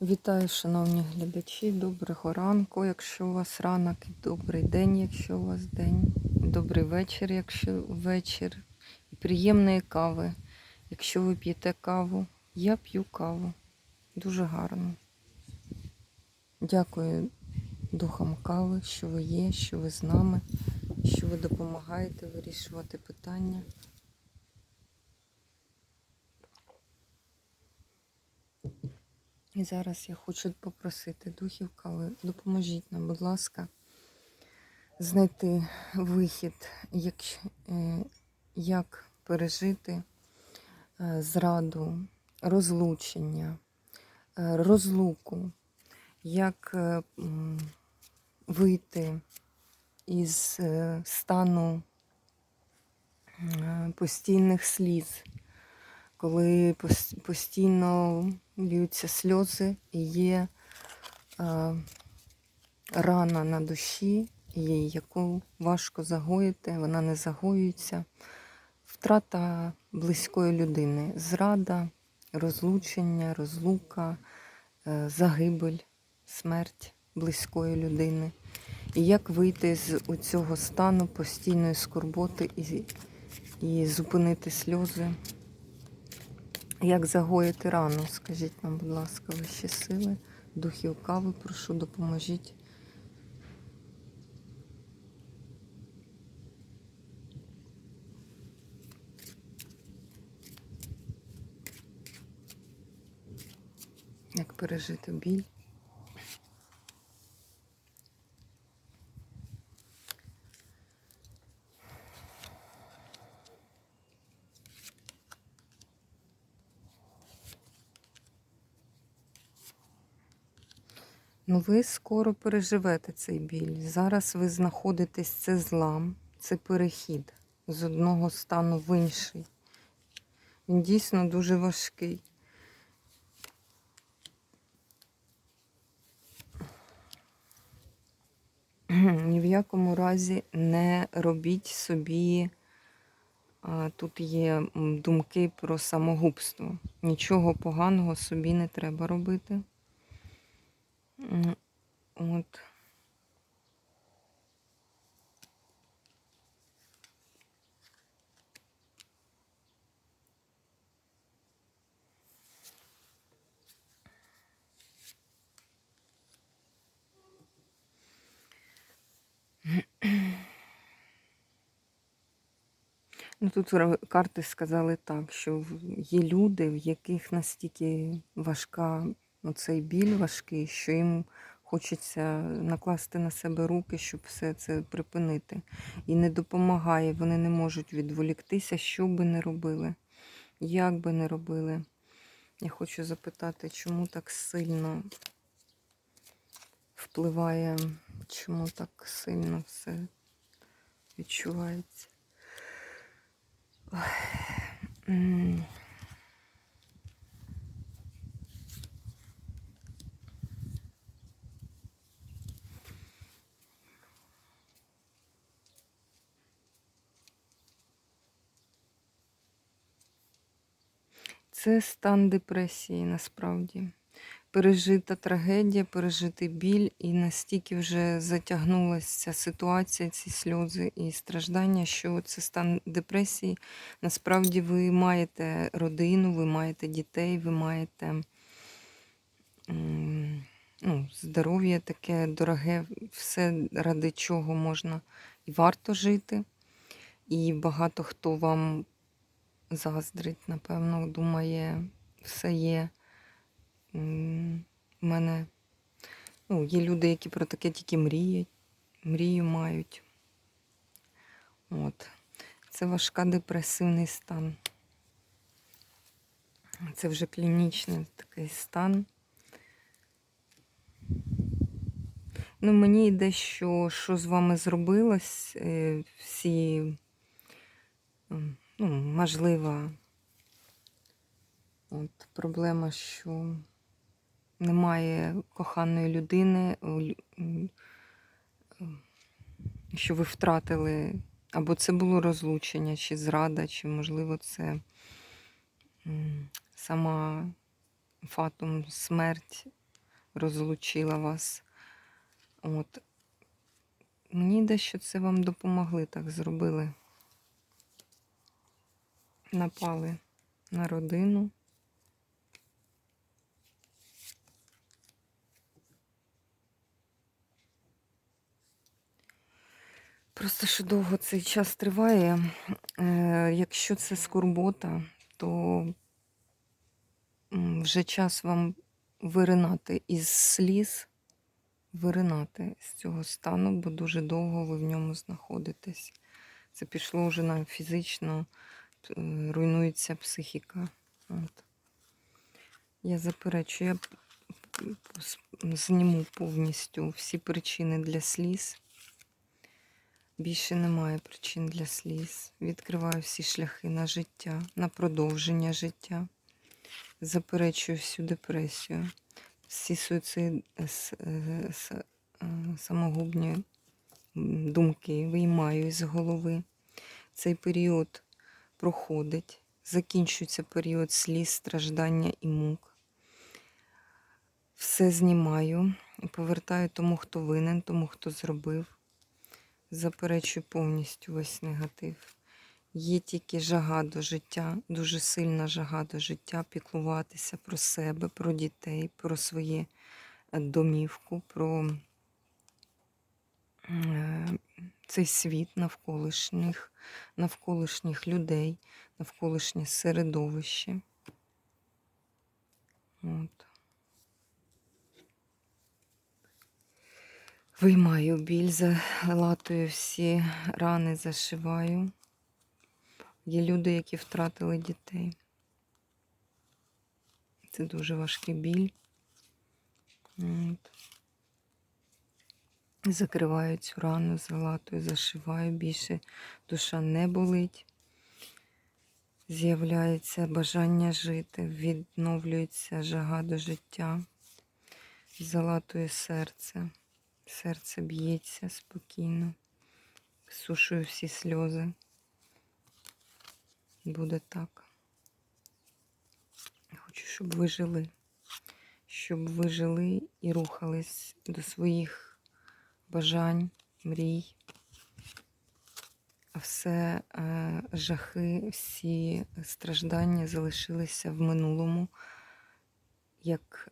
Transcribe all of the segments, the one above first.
Вітаю, шановні глядачі. Доброго ранку, якщо у вас ранок, і добрий день, якщо у вас день, добрий вечір, якщо вечір, і приємної кави. Якщо ви п'єте каву, я п'ю каву. Дуже гарно. Дякую духам кави, що ви є, що ви з нами, що ви допомагаєте вирішувати питання. І зараз я хочу попросити духів кави, допоможіть нам, будь ласка, знайти вихід, як, е, як пережити е, зраду, розлучення, е, розлуку, як вийти із стану постійних сліз коли постійно льються сльози і є е, рана на душі, і яку важко загоїти, вона не загоюється. Втрата близької людини, зрада, розлучення, розлука, е, загибель, смерть близької людини. І як вийти з цього стану постійної скорботи і, і зупинити сльози. Як загоїти рану? Скажіть нам, будь ласка, вищі сили, духів кави, прошу, допоможіть. Як пережити біль? Ну, ви скоро переживете цей біль. Зараз ви знаходитесь, це злам, це перехід з одного стану в інший. Він дійсно дуже важкий. Ні в якому разі не робіть собі. Тут є думки про самогубство. Нічого поганого собі не треба робити. М, От. Ну, тут карти сказали так, що є люди, в яких настільки важка оцей біль важкий, що їм хочеться накласти на себе руки, щоб все це припинити. І не допомагає, вони не можуть відволіктися, що би не робили, як би не робили. Я хочу запитати, чому так сильно впливає, чому так сильно все відчувається. М. Це стан депресії насправді. Пережита трагедія, пережитий біль, і настільки вже затягнулася ситуація, ці сльози і страждання, що це стан депресії. Насправді ви маєте родину, ви маєте дітей, ви маєте ну, здоров'я таке дороге, все ради чого можна і варто жити. І багато хто вам заздрить, напевно, думає, все є. У мене ну, є люди, які про таке тільки мріють, мрію мають. От. Це важка депресивний стан. Це вже клінічний такий стан. Ну, мені йде, що, що з вами зробилось, е, всі, м, ну, можлива от, проблема, що немає коханої людини, що ви втратили, або це було розлучення, чи зрада, чи, можливо, це сама фатум, смерть розлучила вас. От. Мені дещо це вам допомогли, так зробили. Напали на родину. Просто що довго цей час триває. Е, якщо це скорбота, то вже час вам виринати із сліз, виринати з цього стану, бо дуже довго ви в ньому знаходитесь. Це пішло вже на фізично, руйнується психіка. От. Я заперечую, я зніму повністю всі причини для сліз. Більше немає причин для сліз. Відкриваю всі шляхи на життя, на продовження життя. Заперечую всю депресію, всі суїцид, с- е, с- е, самогубні думки виймаю із голови. Цей період проходить, закінчується період сліз, страждання і мук. Все знімаю і повертаю тому, хто винен, тому, хто зробив. Заперечую повністю весь негатив. Є тільки жага до життя, дуже сильна жага до життя, піклуватися про себе, про дітей, про своє е, домівку, про цей світ навколишніх, навколишніх людей, навколишнє середовище. От. Виймаю біль, залатую всі рани, зашиваю. Є люди, які втратили дітей. Це дуже важкий біль. От. Закриваю цю рану, залатую, зашиваю. Більше душа не болить. З'являється бажання жити, відновлюється жага до життя, залатую серце. Серце б'ється спокійно, висушую всі сльози. Буде так. Хочу, щоб ви жили, щоб ви жили і рухались до своїх бажань, мрій. А все е, жахи, всі страждання залишилися в минулому, як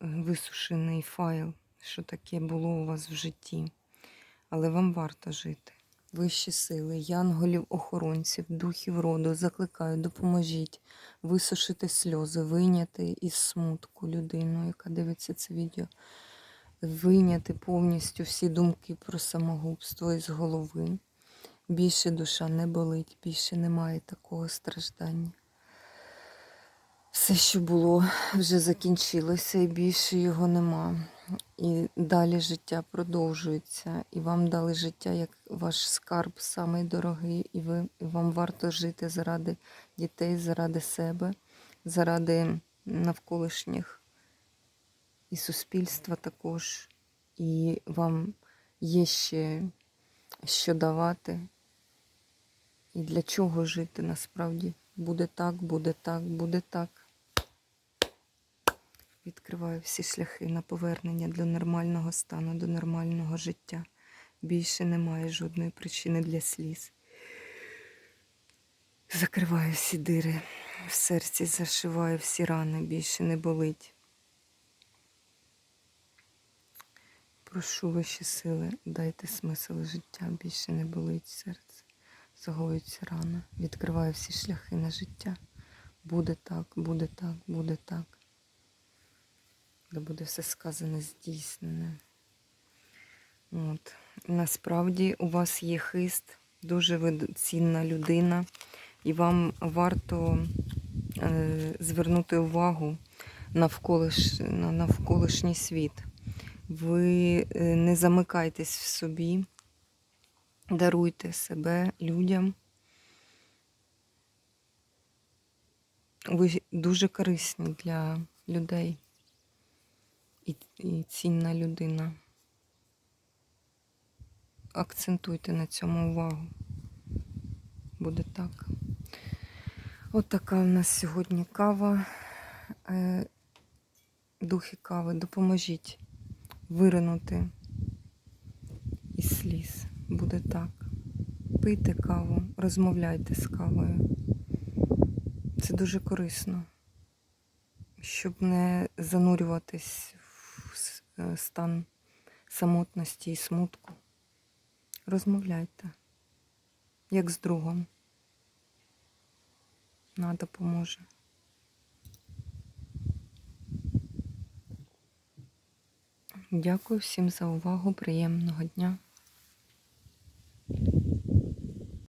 висушений файл що таке було у вас в житті. Але вам варто жити. Вищі сили, янголів, охоронців, духів роду, закликаю, допоможіть висушити сльози, вийняти із смутку людину, яка дивиться це відео, вийняти повністю всі думки про самогубство із голови. Більше душа не болить, більше немає такого страждання. Все, що було, вже закінчилося, і більше його нема. І далі життя продовжується. І вам дали життя як ваш скарб самий дорогий, і ви і вам варто жити заради дітей, заради себе, заради навколишніх і суспільства також. І вам є ще що давати. І для чого жити насправді? Буде так, буде так, буде так. Відкриваю всі шляхи на повернення до нормального стану, до нормального життя. Більше немає жодної причини для сліз. Закриваю всі дири, в серці зашиваю всі рани, більше не болить. Прошу вищі сили, дайте смисл життя, більше не болить серце. Загоюється рана. Відкриваю всі шляхи на життя. Буде так, буде так, буде так. де буде все сказане здійснене. От. Насправді у вас є хист, дуже цінна людина, і вам варто е, звернути увагу навколиш, на навколишній світ. Ви е, не замикайтесь в собі, даруйте себе людям. Ви дуже корисні для людей і, і цінна людина. Акцентуйте на цьому увагу. Буде так. От така у нас сьогодні кава. Е, духи кави, допоможіть виринути із сліз. Буде так. Пийте каву, розмовляйте з кавою. Це дуже корисно, щоб не занурюватись в е, стан самотності і смутку. Розмовляйте, як з другом. На допоможе. Дякую всім за увагу. Приємного дня.